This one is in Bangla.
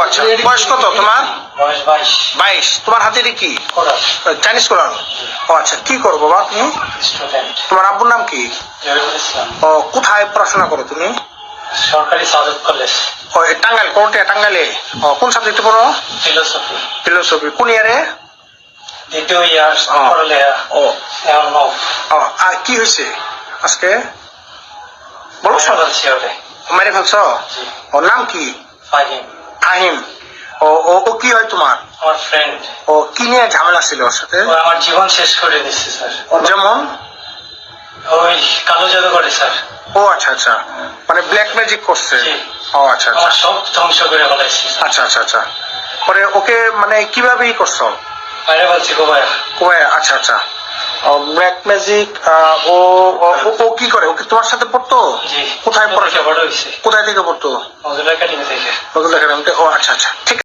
আচ্ছা। বয়স কত তোমার? বাইশ। তোমার হাতে কি? চাইনিজ কোরআন ও আচ্ছা কি করো বাবা তুমি? তোমার আব্বুর নাম কি? ও কোথায় পড়াশোনা করো তুমি? সরকারি সাদত কলেজ। ও টাঙ্গাইল ও কোন সাবজেক্টে পড়ো? ফিলোসফি ফিলোসফি কোন ইয়ারে দ্বিতীয় ইয়ার ও। পড়ালেখা ও। ও আর কি হয়েছে আজকে? বলো মেরে ফেলছ ওর নাম কি? ফাহিম। ফাহিম। ও ও ও কি হয় তোমার? আমার ফ্রেন্ড ও কি নিয়ে ঝামেলা ছিল ওর সাথে? ও আমার জীবন শেষ করে দিচ্ছে স্যার। যেমন? ওই কালো জাদু করে স্যার। ও আচ্ছা আচ্ছা। মানে ব্ল্যাক ম্যাজিক করছে? ও আচ্ছা আচ্ছা। সব ধ্বংস করে ফেলাইছি আচ্ছা আচ্ছা আচ্ছা। পরে ওকে মানে কীভাবে ই করছ? বাইরে বলছি গোবায়া কোথায় আচ্ছা আচ্ছা। ব্ল্যাক ম্যাজিক ও ও- কি করে? ওকে তোমার সাথে পড়তো? কোথায় পড়ে কোথায় থেকে পড়তো? একাডেমি থেকে ও আচ্ছা আচ্ছা।